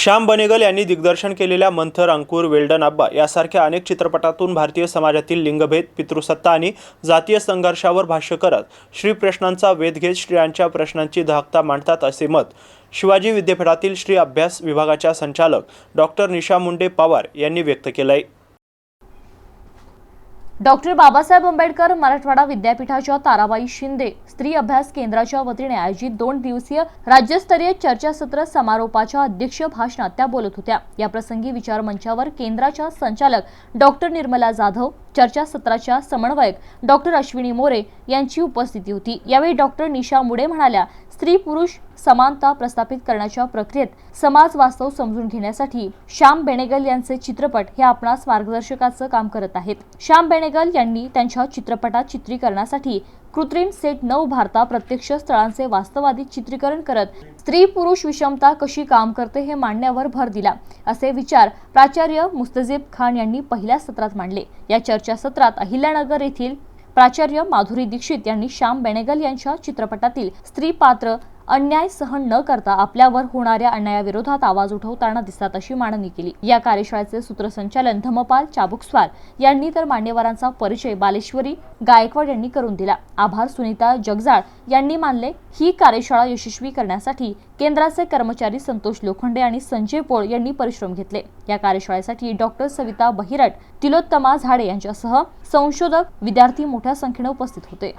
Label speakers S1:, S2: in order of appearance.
S1: श्याम बनेगल यांनी दिग्दर्शन केलेल्या मंथर अंकुर वेल्डन अब्बा यासारख्या अनेक चित्रपटातून भारतीय समाजातील लिंगभेद पितृसत्ता आणि जातीय संघर्षावर भाष्य करत श्रीप्रश्नांचा वेध घेत स्त्रियांच्या प्रश्नांची धाकता मांडतात असे मत शिवाजी विद्यापीठातील श्री अभ्यास विभागाच्या संचालक डॉक्टर निशा मुंडे पवार यांनी व्यक्त केलं आहे
S2: डॉक्टर बाबासाहेब आंबेडकर मराठवाडा विद्यापीठाच्या ताराबाई शिंदे स्त्री अभ्यास केंद्राच्या वतीने आयोजित दोन दिवसीय राज्यस्तरीय चर्चासत्र समारोपाच्या अध्यक्ष भाषणात त्या बोलत होत्या. या प्रसंगी विचार मंचावर केंद्राच्या संचालक डॉक्टर निर्मला जाधव चर्चासत्राच्या समन्वयक डॉक्टर अश्विनी मोरे यांची उपस्थिती होती. यावेळी डॉक्टर निशा मुडे म्हणाल्या स्त्री पुरुष समानता प्रस्थापित करण्याच्या प्रक्रियेत समाज वास्तव समजून घेण्यासाठी श्याम बेनेगल यांचे चित्रपट हे आपणास मार्गदर्शकाचं काम करत आहेत. श्याम बेनेगल यांनी त्यांच्या चित्रपटात चित्रीकरणासाठी कृत्रिम सेट न उभारता प्रत्यक्ष स्थळांचे वास्तवादी चित्रीकरण करत स्त्री पुरुष विषमता कशी काम करते हे मांडण्यावर भर दिला असे विचार प्राचार्य मुस्तजीब खान यांनी पहिल्या सत्रात मांडले. या चर्चासत्रात अहिल्यानगर येथील प्राचार्य माधुरी दीक्षित यांनी श्याम बेनेगल यांच्या चित्रपटातील स्त्री पात्र अन्याय सहन न करता आपल्यावर होणाऱ्या अन्यायाविरोधात आवाज उठवताना दिसतात अशी मांडणी केली. या कार्यशाळेचे सूत्रसंचालन धमपाल चाबुकस्वार यांनी तर मान्यवरांचा परिचय बालेश्वरी गायकवाड यांनी करून दिला. आभार सुनीता जगजाळ यांनी मानले ही कार्यशाळा यशस्वी करण्यासाठी केंद्राचे कर्मचारी संतोष लोखंडे आणि संजय पोळ यांनी परिश्रम घेतले. या कार्यशाळेसाठी डॉक्टर सविता बहिरट तिलोत्तमा झाडे यांच्यासह संशोधक विद्यार्थी मोठ्या संख्येने उपस्थित होते.